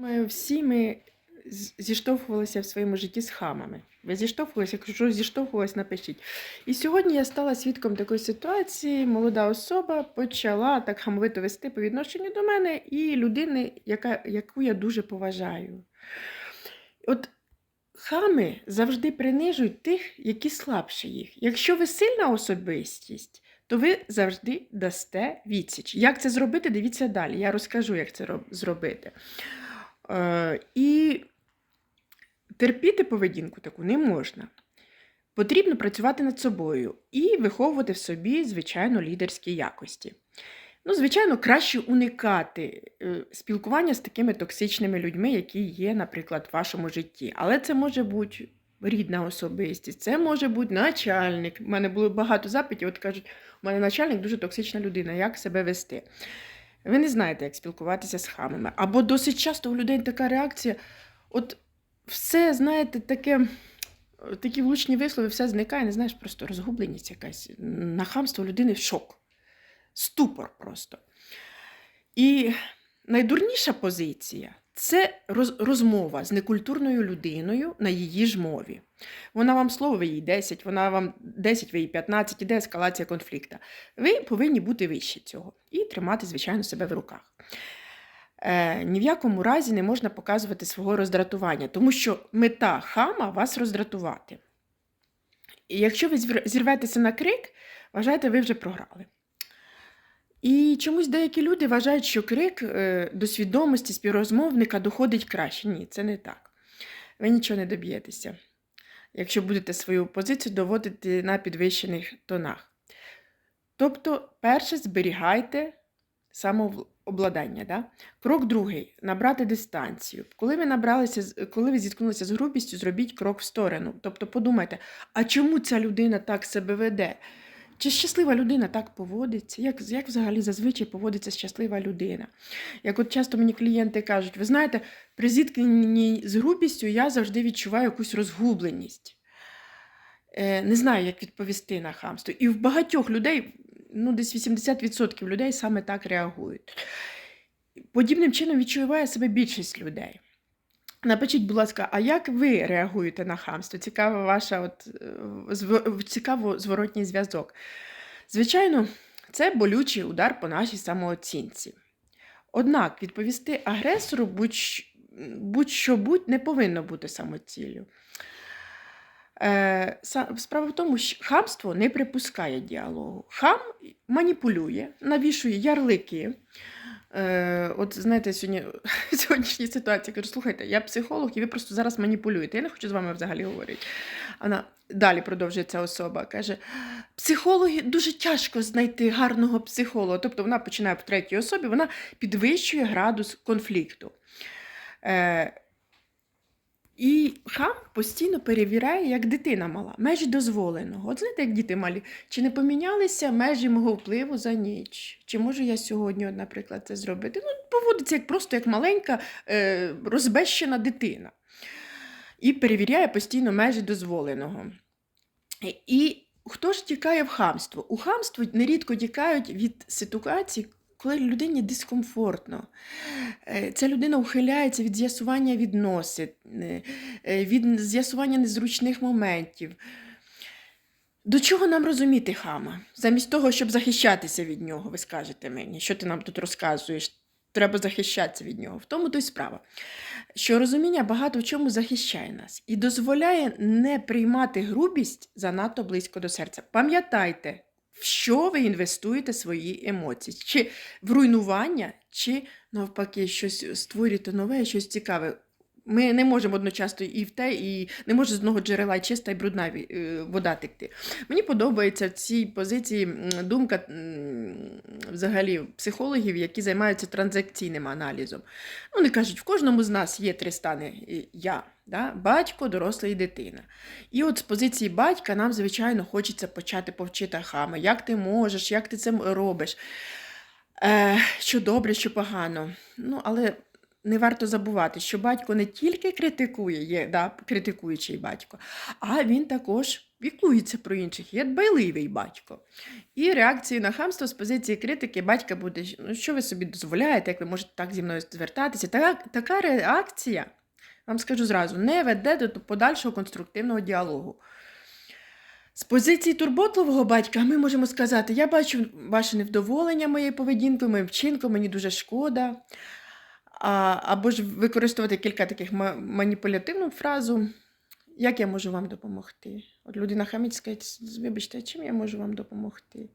Ми всі ми зіштовхувалися в своєму житті з хамами. Ви зіштовхувалися, якщо зіштовхувалися, напишіть. І сьогодні я стала свідком такої ситуації. Молода особа почала так хамовито вести по відношенню до мене і людини, яка, яку я дуже поважаю. От хами завжди принижують тих, які слабше їх. Якщо ви сильна особистість, то ви завжди дасте відсіч. Як це зробити, дивіться далі. Я розкажу, як це зробити. Е, і терпіти поведінку таку не можна. Потрібно працювати над собою і виховувати в собі, звичайно, лідерські якості. Ну, звичайно, краще уникати е, спілкування з такими токсичними людьми, які є, наприклад, в вашому житті. Але це може бути рідна особистість, це може бути начальник. У мене було багато запитів, от кажуть, у мене начальник дуже токсична людина, як себе вести. Ви не знаєте, як спілкуватися з хамами. Або досить часто у людей така реакція. От все, знаєте, таке, такі влучні вислови, все зникає, не знаєш, просто розгубленість якась. На хамство людини шок. Ступор просто. І найдурніша позиція це роз- розмова з некультурною людиною на її ж мові. Вона вам слово, ви їй 10, вона вам 10, ви їй 15, іде ескалація конфлікту. Ви повинні бути вище цього і тримати, звичайно, себе в руках. Е, ні в якому разі не можна показувати свого роздратування, тому що мета хама вас роздратувати. І якщо ви зірветеся на крик, вважайте, ви вже програли. І чомусь деякі люди вважають, що крик е, до свідомості співрозмовника доходить краще. Ні, це не так. Ви нічого не доб'єтеся, якщо будете свою позицію доводити на підвищених тонах. Тобто, перше, зберігайте самообладання. Да? Крок другий набрати дистанцію. Коли ви набралися, коли ви зіткнулися з грубістю, зробіть крок в сторону. Тобто подумайте, а чому ця людина так себе веде? Чи щаслива людина так поводиться? Як, як взагалі зазвичай поводиться щаслива людина? Як от часто мені клієнти кажуть, ви знаєте, при зіткненні з грубістю я завжди відчуваю якусь розгубленість. Е, не знаю, як відповісти на хамство. І в багатьох людей, ну десь 80% людей саме так реагують. Подібним чином відчуває себе більшість людей. Напишіть, будь ласка, а як ви реагуєте на хамство? Цікава ваша от, е, зв- цікаво зворотній зв'язок. Звичайно, це болючий удар по нашій самооцінці. Однак відповісти агресору будь- будь-що будь не повинно бути самоціллю. Е, справа в тому, що хамство не припускає діалогу. Хам маніпулює, навішує ярлики. Е, от знаєте, сьогодні сьогоднішній ситуації кажу, слухайте, я психолог, і ви просто зараз маніпулюєте. Я не хочу з вами взагалі говорити. Вона далі продовжує ця особа. Каже: психологи дуже тяжко знайти гарного психолога. Тобто вона починає в третій особі, вона підвищує градус конфлікту. Е, і хам постійно перевіряє, як дитина мала, межі дозволеного. От знаєте, як діти малі, чи не помінялися межі мого впливу за ніч? Чи можу я сьогодні, наприклад, це зробити? Ну, поводиться як просто як маленька е, розбещена дитина. І перевіряє постійно межі дозволеного. І хто ж тікає в хамство? У хамство нерідко тікають від ситуацій, коли людині дискомфортно. Е, Ця людина ухиляється від з'ясування відносин, е, е, від з'ясування незручних моментів. До чого нам розуміти хама? Замість того, щоб захищатися від нього, ви скажете мені, що ти нам тут розказуєш? Треба захищатися від нього. В тому то й справа, що розуміння багато в чому захищає нас і дозволяє не приймати грубість занадто близько до серця. Пам'ятайте, в що ви інвестуєте свої емоції, чи в руйнування, чи навпаки, щось створюєте нове, щось цікаве. Ми не можемо одночасно і в те, і не може з одного джерела чиста і брудна е, вода текти. Мені подобається в цій позиції думка взагалі психологів, які займаються транзакційним аналізом. Вони кажуть, в кожному з нас є три стани я, да? батько, дорослий і дитина. І от з позиції батька нам, звичайно, хочеться почати повчити хами, як ти можеш, як ти це робиш, е, що добре, що погано. Ну, але не варто забувати, що батько не тільки критикує, є да, критикуючий батько, а він також піклується про інших, є дбайливий батько. І реакцією на хамство з позиції критики батька буде, ну що ви собі дозволяєте, як ви можете так зі мною звертатися. Така, така реакція, вам скажу зразу, не веде до подальшого конструктивного діалогу. З позиції турботливого батька ми можемо сказати: я бачу ваше невдоволення моєю поведінкою, моїм вчинком, мені дуже шкода. А, або ж використовувати кілька таких ма- маніпулятивну фразу. Як я можу вам допомогти? От людина хамить вибачте, чим я можу вам допомогти?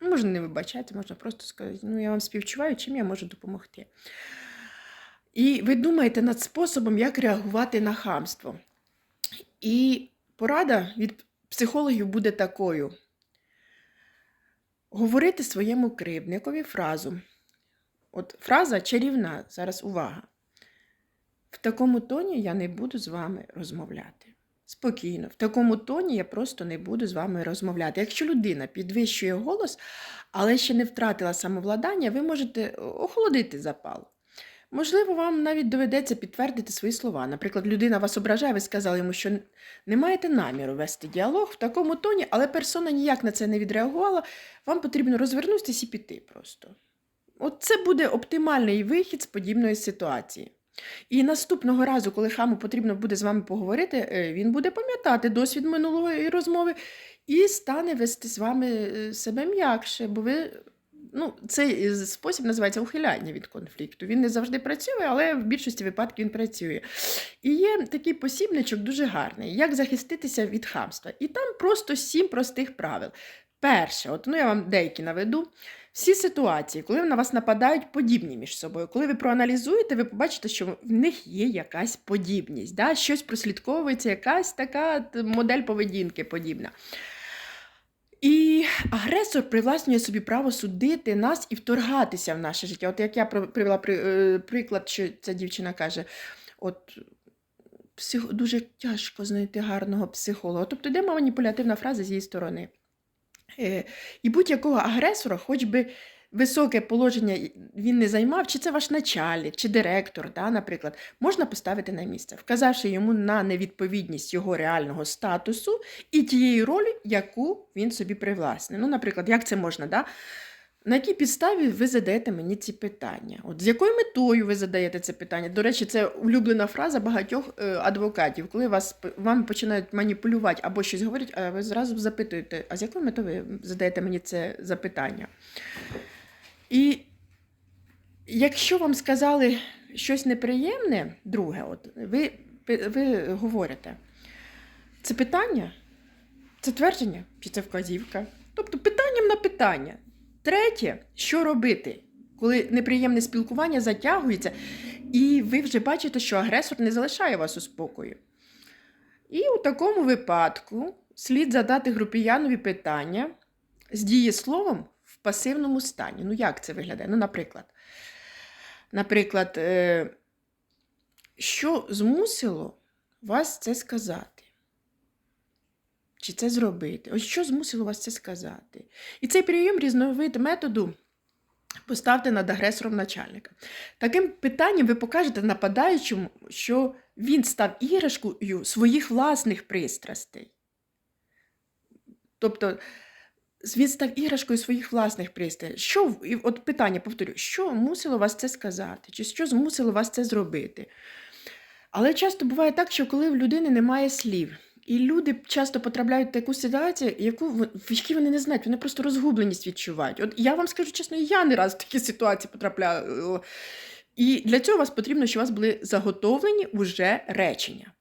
Ну, Можна не вибачати, можна просто сказати, ну я вам співчуваю, чим я можу допомогти. І ви думаєте над способом, як реагувати на хамство. І порада від психологів буде такою: говорити своєму кривдникові фразу. От фраза чарівна, зараз увага. В такому тоні я не буду з вами розмовляти. Спокійно, в такому тоні я просто не буду з вами розмовляти. Якщо людина підвищує голос, але ще не втратила самовладання, ви можете охолодити запал. Можливо, вам навіть доведеться підтвердити свої слова. Наприклад, людина вас ображає, ви сказали йому, що не маєте наміру вести діалог в такому тоні, але персона ніяк на це не відреагувала. Вам потрібно розвернутися і піти просто. От це буде оптимальний вихід з подібної ситуації. І наступного разу, коли хаму потрібно буде з вами поговорити, е, він буде пам'ятати досвід минулої розмови і стане вести з вами е, себе м'якше, бо ви. Ну, цей е, спосіб називається ухиляння від конфлікту. Він не завжди працює, але в більшості випадків він працює. І є такий посібничок дуже гарний, як захиститися від хамства. І там просто сім простих правил. Перше, от ну я вам деякі наведу. Всі ситуації, коли на вас нападають, подібні між собою. Коли ви проаналізуєте, ви побачите, що в них є якась подібність, да? щось прослідковується, якась така модель поведінки подібна. І агресор привласнює собі право судити нас і вторгатися в наше життя. От як я привела е, приклад, що ця дівчина каже: от дуже тяжко знайти гарного психолога. Тобто йде маніпулятивна фраза з її сторони. Е, І будь-якого агресора, хоч би високе положення він не займав, чи це ваш начальник, чи директор, да, наприклад, можна поставити на місце, вказавши йому на невідповідність його реального статусу і тієї ролі, яку він собі привласнив. Ну, наприклад, як це можна? Да? На якій підставі ви задаєте мені ці питання? От з якою метою ви задаєте це питання? До речі, це улюблена фраза багатьох е, адвокатів, коли вас вам починають маніпулювати або щось говорять, а ви зразу запитуєте, а з якою метою ви задаєте мені це запитання? І якщо вам сказали щось неприємне, друге, от ви, ви говорите, це питання, це твердження чи це вказівка? Тобто питанням на питання. Третє, що робити, коли неприємне спілкування затягується, і ви вже бачите, що агресор не залишає вас у спокою. І у такому випадку слід задати групіянові питання з дієсловом в пасивному стані. Ну, як це виглядає? Ну, наприклад, наприклад, е, що змусило вас це сказати? Чи це зробити? Ось що змусило вас це сказати? І цей прийом різновид методу поставте над агресором начальника. Таким питанням ви покажете нападаючому, що він став іграшкою своїх власних пристрастей. Тобто він став іграшкою своїх власних пристрастей. Що, от питання, повторю, що мусило вас це сказати? Чи що змусило вас це зробити? Але часто буває так, що коли в людини немає слів, і люди часто потрапляють в таку ситуацію, яку в якій вони не знають, вони просто розгубленість відчувають. От я вам скажу чесно, я не раз в такі ситуації потрапляю. І для цього вас потрібно, щоб у вас були заготовлені уже речення.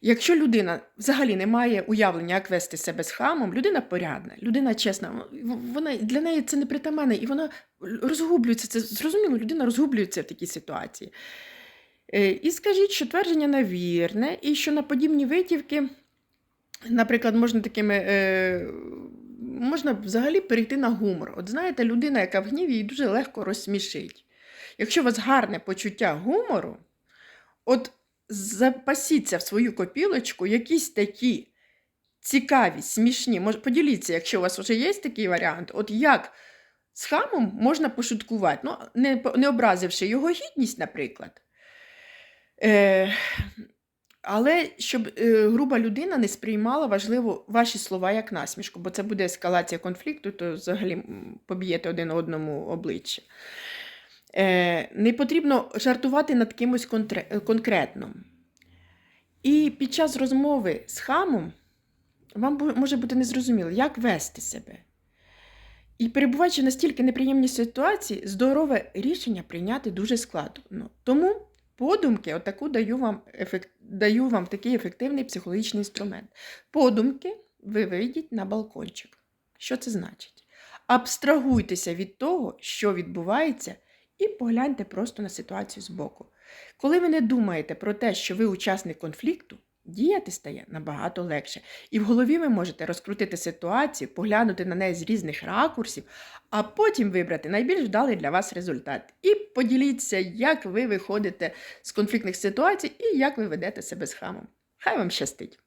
Якщо людина взагалі не має уявлення, як вести себе з хамом, людина порядна, людина чесна, вона для неї це не притаманне, і вона розгублюється. Це зрозуміло, людина розгублюється в такій ситуації. Е, І скажіть, що твердження навірне, і що на подібні витівки, наприклад, можна такими. Е, можна взагалі перейти на гумор. От знаєте, людина, яка в гніві, її дуже легко розсмішить. Якщо у вас гарне почуття гумору, от запасіться в свою копілочку якісь такі цікаві, смішні. Може, поділіться, якщо у вас вже є такий варіант, от як з хамом можна пошуткувати, ну, не, не образивши його гідність, наприклад. Е, Але щоб е, груба людина не сприймала важливо ваші слова як насмішку, бо це буде ескалація конфлікту, то взагалі поб'єте один одному обличчя. Е, не потрібно жартувати над кимось е, конкретно. І під час розмови з хамом вам може бути незрозуміло, як вести себе. І перебуваючи в настільки неприємній ситуації, здорове рішення прийняти дуже складно. Тому подумки, отаку даю вам, ефект, даю вам такий ефективний психологічний інструмент. Подумки ви вийдіть на балкончик. Що це значить? Абстрагуйтеся від того, що відбувається, і погляньте просто на ситуацію збоку. Коли ви не думаєте про те, що ви учасник конфлікту, діяти стає набагато легше. І в голові ви можете розкрутити ситуацію, поглянути на неї з різних ракурсів, а потім вибрати найбільш вдалий для вас результат. І поділіться, як ви виходите з конфліктних ситуацій і як ви ведете себе з хамом. Хай вам щастить!